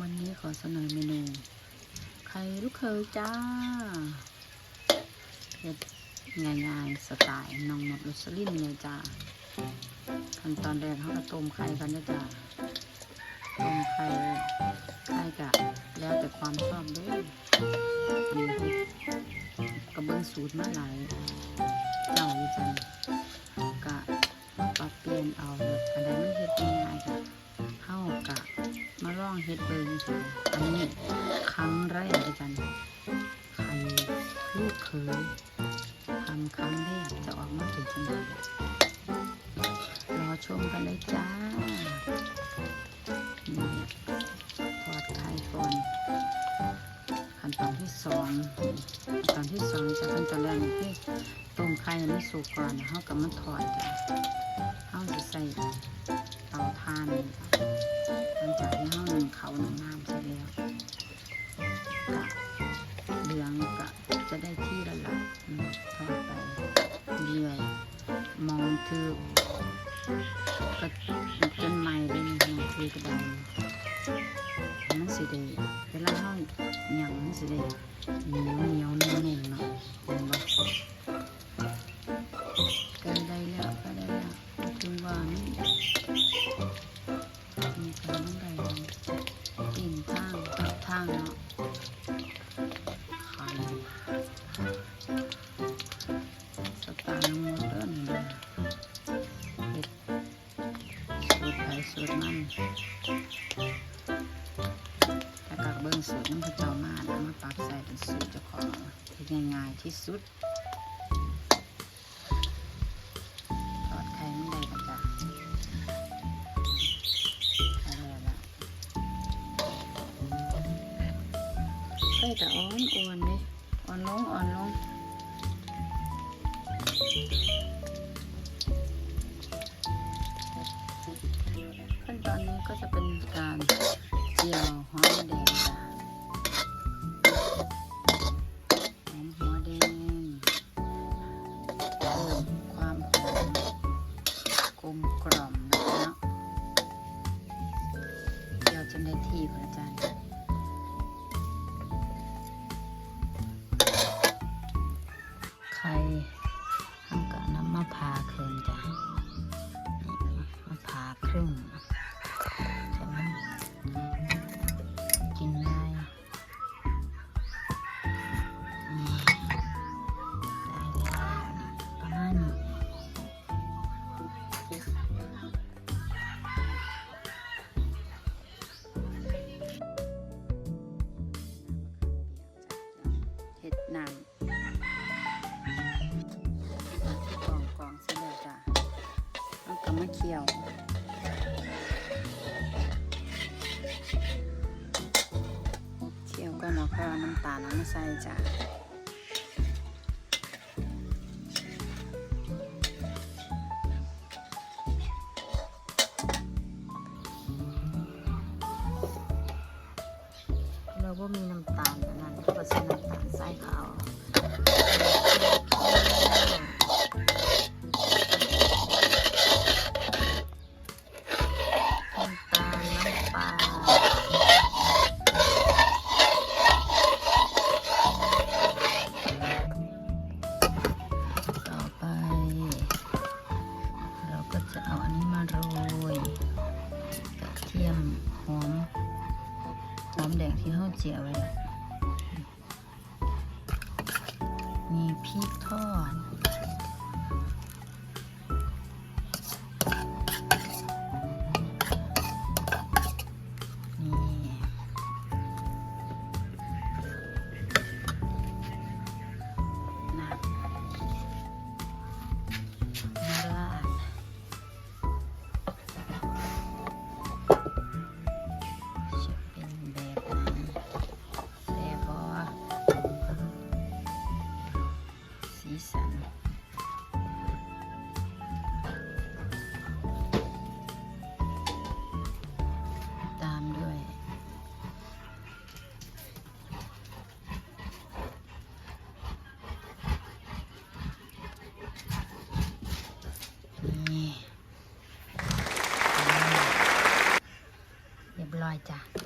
วันนี้ขอเสนอเมนูไข่ลูกเคยจ้าเผ็ดง่ายๆสไตล์น้องหมดลุสลินเนี่ยจ้าขั้นตอนแรกเขาก็ต้มไข่กันนะจ้าต้มไข่ไข่กะแล้วแต่ความชอบด้วยนี่กระเบื้องสูตรมาหลายเจ้าอยู่จ้ากะมาปรับเปลี่ยนเอาอันใดมันเฮ็ดง่ายๆกะเฮากะ องเฮ็ดเบิงอันนี้ครั้งแรกเลยจ้ะไข่ลูกเคยทำครั้งแรกจะออกมาถึงจังไดรอชมกันเลยจ้านี่ทอดไข่ก่อนขั้นตอนที่สองขั้นตอนที่สองจะขั้นตอนแรกนี่ต้มไข่ให้มันสุกก่อนเฮากับมันทอดจ้ะเฮาจะใส่ เรื่อย มองถือก็จนใหม่เลยนี่มองถือกระดานมันสิได้เวลาห้องยังมันสิได้เหนียวเหนียวนุ่มๆเนาะเห็นบ่ใกล้ได้แล้วกล้ได้แล้วถึงว่านี่มีการต้องใดตีนทางตับทางเนาะข่ส ถ้ากักเบิ้งสูตรมันก็เจ้ามาแล้วมาปรับใส่เป็นสูตรเจ้าของเฮ็ดง่ายๆที่สุดทอดไข่ไม่ได้ก็จ้ะอะไรละไข่แต่อ่อนอ่อนเลยอ่อนลงอ่อนลงขั้นตอนนี้ก็จะเป็น มาเคี่ยวเคี่ยวก็แล้วก็เอาน้ำตาลเอามาใส่จ้ะเราก็มีน้ำตาลนั้นเขาก็ใส่น้ำตาลใส่ขาว งที่เขาเจียวเลยมีพริกทอด สีสัน ตามด้วย นี่เรียบร้อยจ้ะ